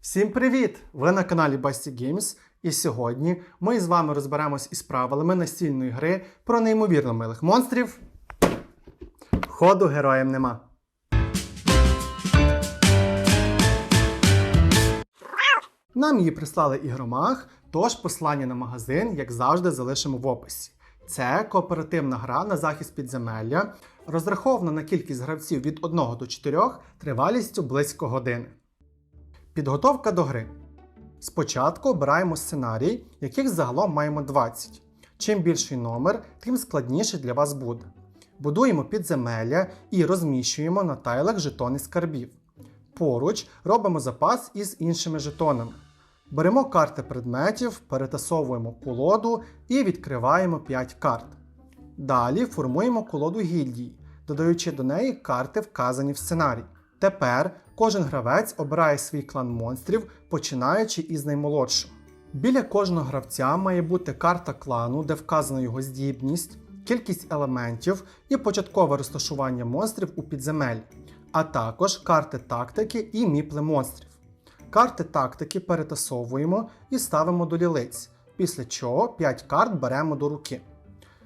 Всім привіт! Ви на каналі Basty Games, і сьогодні ми з вами розберемось із правилами настільної гри про неймовірно милих монстрів. Ходу героям нема. Нам її прислали ігромаг, тож посилання на магазин, як завжди, залишимо в описі. Це кооперативна гра на захист підземелля, розрахована на кількість гравців від 1 до 4 тривалістю близько години. Підготовка до гри. Спочатку обираємо сценарій, яких загалом маємо 20. Чим більший номер, тим складніше для вас буде. Будуємо підземелля і розміщуємо на тайлах жетони скарбів. Поруч робимо запас із іншими жетонами. Беремо карти предметів, перетасовуємо колоду і відкриваємо 5 карт. Далі формуємо колоду гільдії, додаючи до неї карти, вказані в сценарії. Тепер кожен гравець обирає свій клан монстрів, починаючи із наймолодшого. Біля кожного гравця має бути карта клану, де вказана його здібність, кількість елементів і початкове розташування монстрів у підземеллі, а також карти тактики і міпли монстрів. Карти тактики перетасовуємо і ставимо до лілиць, після чого 5 карт беремо до руки.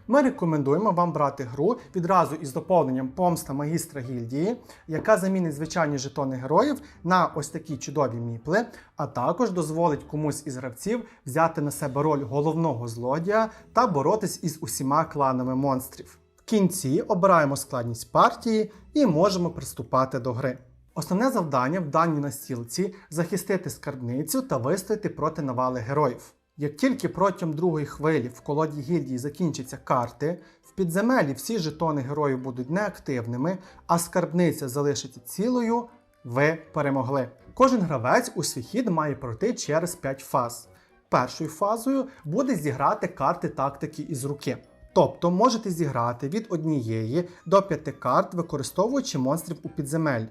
Ми рекомендуємо вам брати гру відразу із доповненням помста магістра гільдії, яка замінить звичайні жетони героїв на ось такі чудові міпли, а також дозволить комусь із гравців взяти на себе роль головного злодія та боротись із усіма кланами монстрів. В кінці обираємо складність партії і можемо приступати до гри. Основне завдання в даній настілці захистити скарбницю та вистояти проти навали героїв. Як тільки протягом другої хвилі в колоді гільдії закінчаться карти, в підземелі всі жетони героїв будуть неактивними, а скарбниця залишиться цілою, ви перемогли. Кожен гравець у свій хід має пройти через 5 фаз. Першою фазою буде зіграти карти тактики із руки. Тобто можете зіграти від однієї до 5 карт, використовуючи монстрів у підземеллі.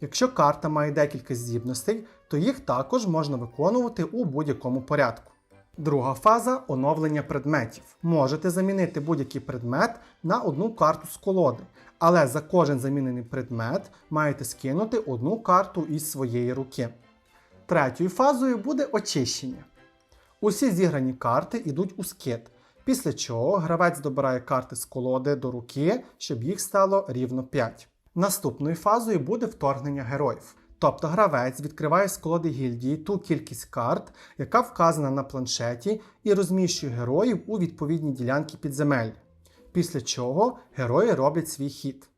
Якщо карта має декілька здібностей, то їх також можна виконувати у будь-якому порядку. Друга фаза оновлення предметів. Можете замінити будь-який предмет на одну карту з колоди, але за кожен замінений предмет маєте скинути одну карту із своєї руки. Третьою фазою буде очищення. Усі зіграні карти йдуть у скид, після чого гравець добирає карти з колоди до руки, щоб їх стало рівно 5. Наступною фазою буде вторгнення героїв. Тобто гравець відкриває з колоди гільдії ту кількість карт, яка вказана на планшеті, і розміщує героїв у відповідні ділянки підземель. Після чого герої роблять свій хід.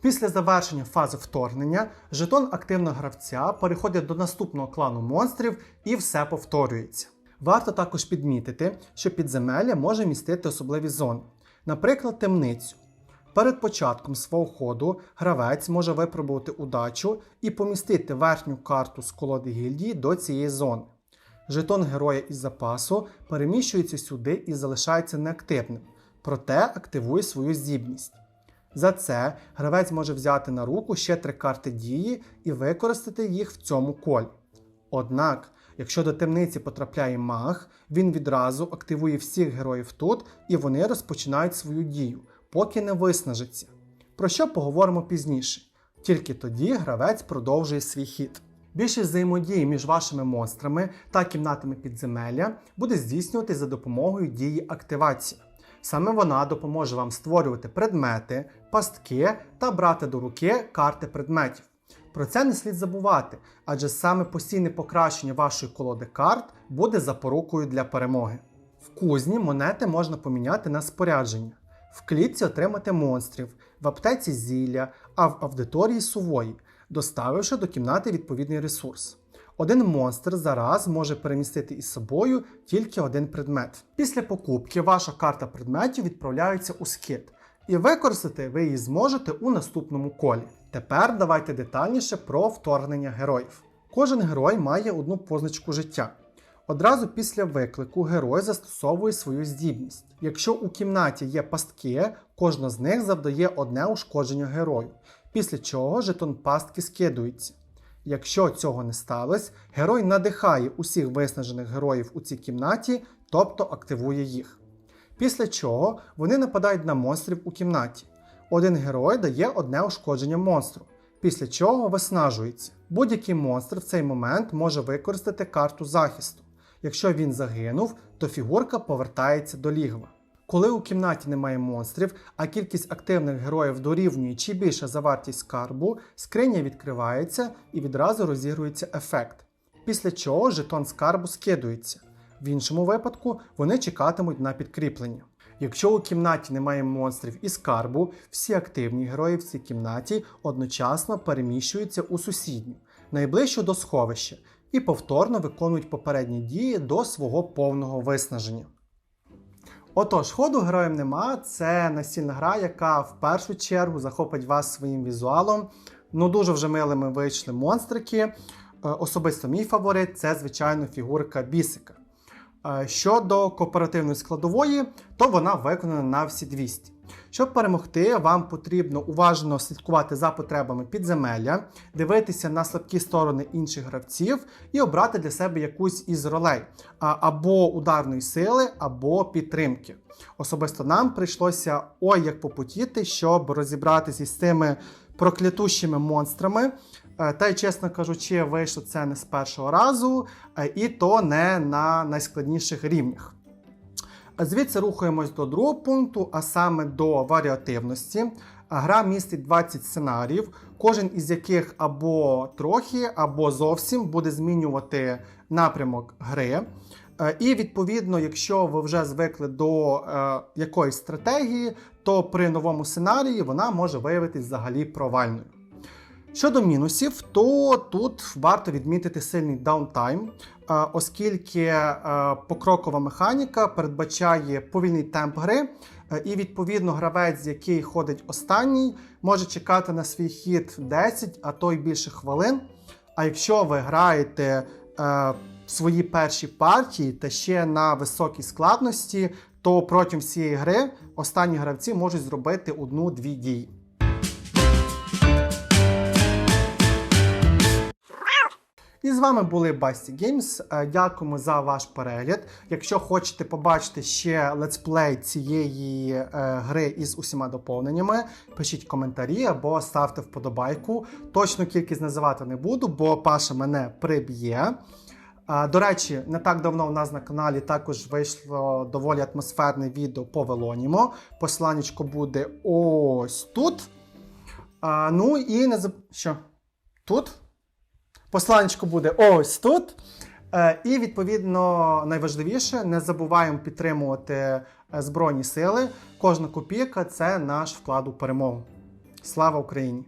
Після завершення фази вторгнення жетон активного гравця переходить до наступного клану монстрів і все повторюється. Варто також підмітити, що підземелля може містити особливі зони, наприклад, темницю. Перед початком свого ходу гравець може випробувати удачу і помістити верхню карту з колоди гільдії до цієї зони. Жетон героя із запасу переміщується сюди і залишається неактивним, проте активує свою здібність. За це гравець може взяти на руку ще три карти дії і використати їх в цьому колі. Однак, якщо до темниці потрапляє маг, він відразу активує всіх героїв тут і вони розпочинають свою дію поки не виснажиться. Про що поговоримо пізніше. Тільки тоді гравець продовжує свій хід. Більшість взаємодії між вашими монстрами та кімнатами підземелля буде здійснюватись за допомогою дії активації. Саме вона допоможе вам створювати предмети, пастки та брати до руки карти предметів. Про це не слід забувати, адже саме постійне покращення вашої колоди карт буде запорукою для перемоги. В кузні монети можна поміняти на спорядження. В клітці отримати монстрів, в аптеці зілля, а в аудиторії сувої, доставивши до кімнати відповідний ресурс. Один монстр зараз може перемістити із собою тільки один предмет. Після покупки ваша карта предметів відправляється у скид, і використати ви її зможете у наступному колі. Тепер давайте детальніше про вторгнення героїв. Кожен герой має одну позначку життя. Одразу після виклику герой застосовує свою здібність. Якщо у кімнаті є пастки, кожна з них завдає одне ушкодження герою, після чого жетон пастки скидується. Якщо цього не сталося, герой надихає усіх виснажених героїв у цій кімнаті, тобто активує їх. Після чого вони нападають на монстрів у кімнаті. Один герой дає одне ушкодження монстру. після чого виснажується. Будь-який монстр в цей момент може використати карту захисту. Якщо він загинув, то фігурка повертається до лігва. Коли у кімнаті немає монстрів, а кількість активних героїв дорівнює чи більше за вартість скарбу, скриня відкривається і відразу розігрується ефект. Після чого жетон скарбу скидується. В іншому випадку вони чекатимуть на підкріплення. Якщо у кімнаті немає монстрів і скарбу, всі активні герої в цій кімнаті одночасно переміщуються у сусідню, найближчу до сховища, і повторно виконують попередні дії до свого повного виснаження. Отож, ходу героям нема. Це настільна гра, яка в першу чергу захопить вас своїм візуалом. Ну, дуже вже милими вийшли монстрики. Е, Особисто мій фаворит це, звичайно, фігурка бісика. Е, Щодо кооперативної складової, то вона виконана на всі 200. Щоб перемогти, вам потрібно уважно слідкувати за потребами підземелля, дивитися на слабкі сторони інших гравців і обрати для себе якусь із ролей або ударної сили, або підтримки. Особисто нам прийшлося ой як попутіти, щоб розібратися з цими проклятущими монстрами. Е, Та й, чесно кажучи, вийшло це не з першого разу, е, і то не на найскладніших рівнях. Звідси рухаємось до другого пункту, а саме до варіативності. Гра містить 20 сценаріїв, кожен із яких або трохи, або зовсім буде змінювати напрямок гри. Е, І відповідно, якщо ви вже звикли до якоїсь стратегії, то при новому сценарії вона може виявитись взагалі провальною. Щодо мінусів, то тут варто відмітити сильний даунтайм, е, оскільки е, покрокова механіка передбачає повільний темп гри, е, і відповідно гравець, який ходить останній, може чекати на свій хід 10, а то й більше хвилин. А якщо ви граєте свої перші партії та ще на високій складності, то протягом всієї гри останні гравці можуть зробити одну-дві дії. І з вами були Басті. Е, Дякуємо за ваш перегляд. Якщо хочете побачити ще летсплей цієї е, гри із усіма доповненнями, пишіть коментарі або ставте вподобайку. Точну кількість називати не буду, бо Паша мене приб'є. Е, До речі, не так давно у нас на каналі також вийшло доволі атмосферне відео по Велонімо. Посланнячко буде ось тут. А, ну і не заб... Що? Тут? Посланечко буде ось тут. Е, І відповідно найважливіше, не забуваємо підтримувати е, Збройні Сили. Кожна копійка це наш вклад у перемогу. Слава Україні!